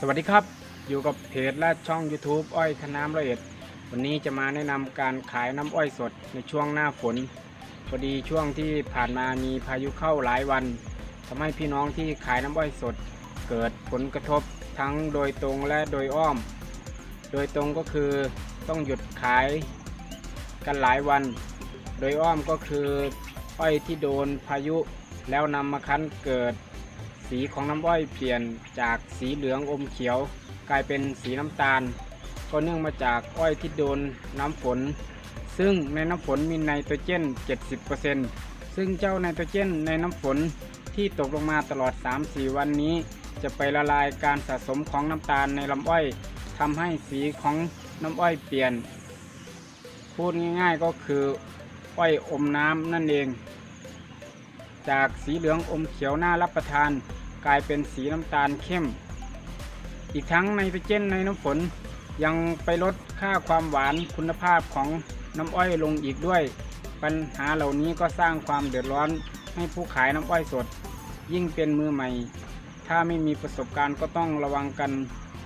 สวัสดีครับ อยู่กับเพจและช่อง YouTube อ้อยคณะน้ำละเอียดวันนี้จะมาแนะนำการขายน้ำอ้อยสดในช่วงหน้าฝน พอดีช่วงที่ผ่านมามีพายุเข้าหลายวันทำให้พี่น้องที่ขายน้ำอ้อยสด เกิดผลกระทบทั้งโดยตรงและโดยอ้อม โดยตรงก็คือต้องหยุดขายกันหลายวัน โดยอ้อมก็คืออ้อยที่โดนพายุแล้วนำมาคั้นเกิด สีของน้ำอ้อยเปลี่ยนจากสีเหลืองอมเขียว กลายเป็นสีน้ำตาล ก็เนื่องมาจากอ้อยที่โดนน้ำฝน ซึ่งในน้ำฝนมีไนโตรเจน 70%ซึ่งเจ้าไนโตรเจนในน้ำฝนที่ตกลงมาตลอด 3-4 วันนี้ จะไปละลายการสะสมของน้ำตาลในลำอ้อยทำให้สีของน้ำอ้อยเปลี่ยน พูดง่ายๆก็คืออ้อยอมน้ำนั่นเอง จากสีเหลืองอมเขียวน่ารับประทาน กลายเป็นสีน้ำตาลเข้ม อีกทั้งไนโตรเจนในน้ำฝนยังไปลดค่าความหวานคุณภาพของน้ำอ้อยลงอีกด้วย ปัญหาเหล่านี้ก็สร้างความเดือดร้อนให้ผู้ขายน้ำอ้อยสด ยิ่งเป็นมือใหม่ ถ้าไม่มีประสบการณ์ก็ต้องระวังกัน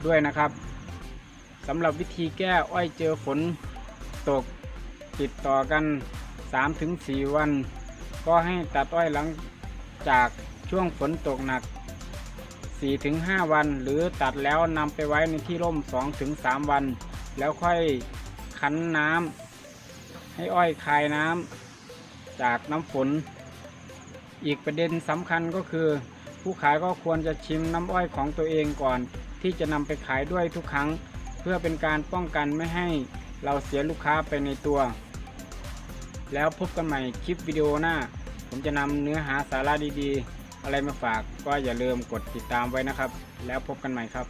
ด้วยนะครับสำหรับวิธีแก้อ้อยเจอฝนตกติดต่อกัน 3-4 วัน ก็ให้ตัดอ้อยหลังจากช่วงฝนตกหนัก 4-5 วัน หรือตัดแล้วนำไปไว้ในที่ร่ม 2-3 วัน แล้วค่อยคั้นน้ำให้อ้อยคายน้ำจากน้ำฝน อีกประเด็นสำคัญก็คือ ผู้ขายก็ควรจะชิมน้ำอ้อยของตัวเองก่อน ที่จะนำไปขายด้วยทุกครั้ง เพื่อเป็นการป้องกันไม่ให้เราเสียลูกค้าไปในตัว แล้วพบกันใหม่คลิปวิดีโอหน้า ผมจะนำเนื้อหาสาระดีๆ อะไรมาฝากก็อย่าลืมกดติดตามไว้นะครับ แล้วพบกันใหม่ครับ